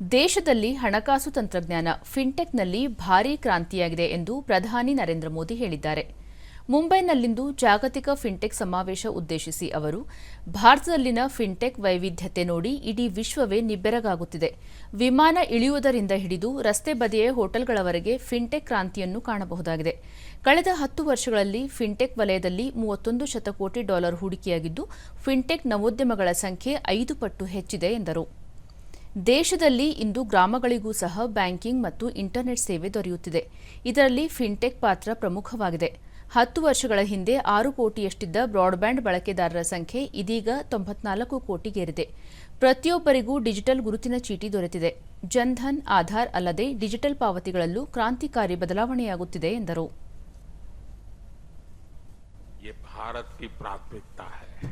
ದೇಶದಲ್ಲಿ ಹಣಕಾಸು ತಂತ್ರಜ್ಞಾನ ಫಿನ್ಟೆಕ್ನಲ್ಲಿ ಭಾರೀ ಕ್ರಾಂತಿಯಾಗಿದೆ ಎಂದು ಪ್ರಧಾನಿ ನರೇಂದ್ರ ಮೋದಿ ಹೇಳಿದ್ದಾರೆ. ಮುಂಬೈನಲ್ಲಿಂದು ಜಾಗತಿಕ ಫಿನ್ಟೆಕ್ ಸಮಾವೇಶ ಉದ್ದೇಶಿಸಿ ಅವರು, ಭಾರತದಲ್ಲಿನ ಫಿನ್ಟೆಕ್ ವೈವಿಧ್ಯತೆ ನೋಡಿ ಇಡೀ ವಿಶ್ವವೇ ನಿಬ್ಬೆರಗಾಗುತ್ತಿದೆ. ವಿಮಾನ ಇಳಿಯುವುದರಿಂದ ಹಿಡಿದು ರಸ್ತೆ ಬದಿಯ ಹೋಟೆಲ್ಗಳವರೆಗೆ ಫಿನ್ಟೆಕ್ ಕ್ರಾಂತಿಯನ್ನು ಕಾಣಬಹುದಾಗಿದೆ. ಕಳೆದ ಹತ್ತು ವರ್ಷಗಳಲ್ಲಿ ಫಿನ್ಟೆಕ್ ವಲಯದಲ್ಲಿ ಮೂವತ್ತೊಂದು ಶತಕೋಟಿ ಡಾಲರ್ ಹೂಡಿಕೆಯಾಗಿದ್ದು, ಫಿನ್ಟೆಕ್ ನವೋದ್ಯಮಗಳ ಸಂಖ್ಯೆ ಐದು ಪಟ್ಟು ಹೆಚ್ಚಿದೆ ಎಂದರು. ದೇಶದಲ್ಲಿ ಇಂದು ಗ್ರಾಮಗಳಿಗೂ ಸಹ ಬ್ಯಾಂಕಿಂಗ್ ಮತ್ತು ಇಂಟರ್ನೆಟ್ ಸೇವೆ ದೊರೆಯುತ್ತಿದೆ ಇದರಲ್ಲಿ ಫಿನ್ಟೆಕ್ ಪಾತ್ರ ಪ್ರಮುಖವಾಗಿದೆ ಹತ್ತು ವರ್ಷಗಳ ಹಿಂದೆ ಆರು ಕೋಟಿಯಷ್ಟಿದ್ದ ಬ್ರಾಡ್ಬ್ಯಾಂಡ್ ಬಳಕೆದಾರರ ಸಂಖ್ಯೆ ಇದೀಗ ತೊಂಬತ್ನಾಲ್ಕು ಕೋಟಿಗೇರಿದೆ ಪ್ರತಿಯೊಬ್ಬರಿಗೂ ಡಿಜಿಟಲ್ ಗುರುತಿನ ಚೀಟಿ ದೊರೆತಿದೆ ಜನ್ಧನ್ ಆಧಾರ್ ಅಲ್ಲದೆ ಡಿಜಿಟಲ್ ಪಾವತಿಗಳಲ್ಲೂ ಕ್ರಾಂತಿಕಾರಿ ಬದಲಾವಣೆಯಾಗುತ್ತಿದೆ ಎಂದರು ये भारत की प्राथमिकता है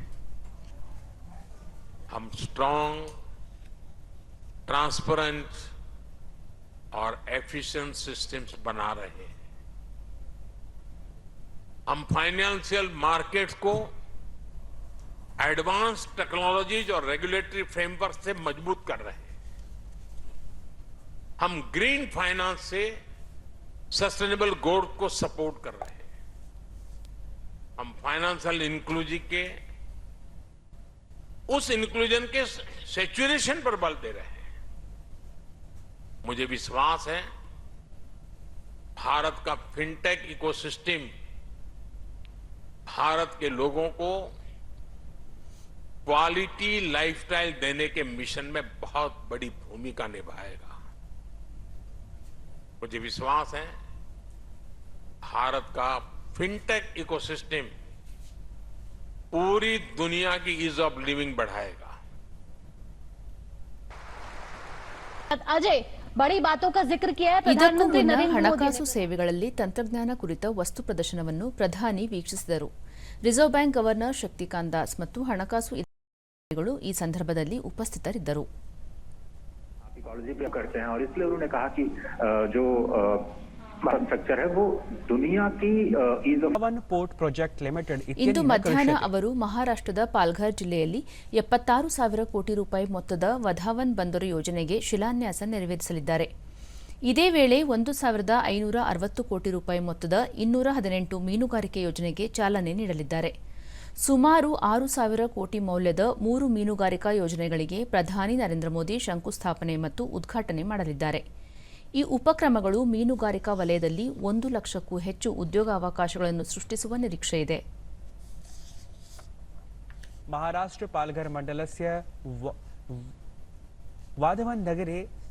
हम स्ट्रांग ट्रांसपेरेंट और एफिशिएंट सिस्टम्स बना रहे हैं। हम फाइनेंशियल मार्केट्स को एडवांस टेक्नोलॉजीज़ और रेगुलेटरी फ्रेमवर्क से मज़बूत कर रहे हैं। हम ग्रीन फाइनेंस से सस्टेनेबल ग्रोथ को सपोर्ट कर रहे हैं। हम फाइनेंशियल इंक्लूजन के, उस इंक्लूजन के सेचुरेशन पर बल दे रहे हैं। मुझे विश्वास है, भारत का फिनटेक इकोसिस्टम भारत के लोगों को क्वालिटी लाइफस्टाइल देने के मिशन में बहुत बड़ी भूमिका निभाएगा। मुझे विश्वास है, भारत का फिनटेक इकोसिस्टम पूरी दुनिया की ईज ऑफ़ लिविंग बढ़ाएगा। अजय बड़ी बातों का जिक्र किया है ಇದಕ್ಕೂ प्रधानमंत्री ಮುನ್ನ नरेंद्र मोदी ಹಣಕಾಸು ने ಸೇವೆಗಳಲ್ಲಿ ತಂತ್ರಜ್ಞಾನ ಕುರಿತ ವಸ್ತು ಪ್ರದರ್ಶನವನ್ನು ಪ್ರಧಾನಿ ವೀಕ್ಷಿಸಿದರು reserve bank governor Shaktikanta Das ಮತ್ತು ಹಣಕಾಸು ಇಲಾಖೆಗಳು ಈ ಸಂದರ್ಭದಲ್ಲಿ ಉಪಸ್ಥಿತರಿದ್ದರು इकोलॉजी पे करते हैं और इसलिए उन्होंने कहा कि अ, जो ಇಂದು ಮಧ್ಯಾಹ್ನ ಅವರು ಮಹಾರಾಷ್ಟ್ರದ ಪಾಲ್ಘರ್ ಜಿಲ್ಲೆಯಲ್ಲಿ ಎಪ್ಪತ್ತಾರು ಸಾವಿರ ಕೋಟಿ ರೂಪಾಯಿ ಮೊತ್ತದ ವಧಾವನ್ ಬಂದರು ಯೋಜನೆಗೆ ಶಿಲಾನ್ಯಾಸ ನೆರವೇರಿಸಲಿದ್ದಾರೆ. ಇದೇ ವೇಳೆ ಒಂದು ಸಾವಿರದ ಐನೂರ ಅರವತ್ತು ಕೋಟಿ ರೂಪಾಯಿ ಮೊತ್ತದ ಇನ್ನೂರ ಹದಿನೆಂಟು ಮೀನುಗಾರಿಕೆ ಯೋಜನೆಗೆ ಚಾಲನೆ ನೀಡಲಿದ್ದಾರೆ. ಸುಮಾರು ಆರು ಸಾವಿರ ಕೋಟಿ ಮೌಲ್ಯದ ಮೂರು ಮೀನುಗಾರಿಕಾ ಯೋಜನೆಗಳಿಗೆ ಪ್ರಧಾನಿ ನರೇಂದ್ರ ಮೋದಿ ಶಂಕುಸ್ಥಾಪನೆ ಮತ್ತು ಉದ್ಘಾಟನೆ ಮಾಡಲಿದ್ದಾರೆ. ಈ ಉಪಕ್ರಮಗಳು ಮೀನುಗಾರಿಕಾ ವಲಯದಲ್ಲಿ ಒಂದು ಲಕ್ಷಕ್ಕೂ ಹೆಚ್ಚು ಉದ್ಯೋಗಾವಕಾಶಗಳನ್ನು ಸೃಷ್ಟಿಸುವ ನಿರೀಕ್ಷೆ ಇದೆ. ಮಹಾರಾಷ್ಟ್ರ ಪಾಲ್ಗರ್ ಮಂಡಲಸ್ಯ ವಾಧವನ್ ನಗರೆ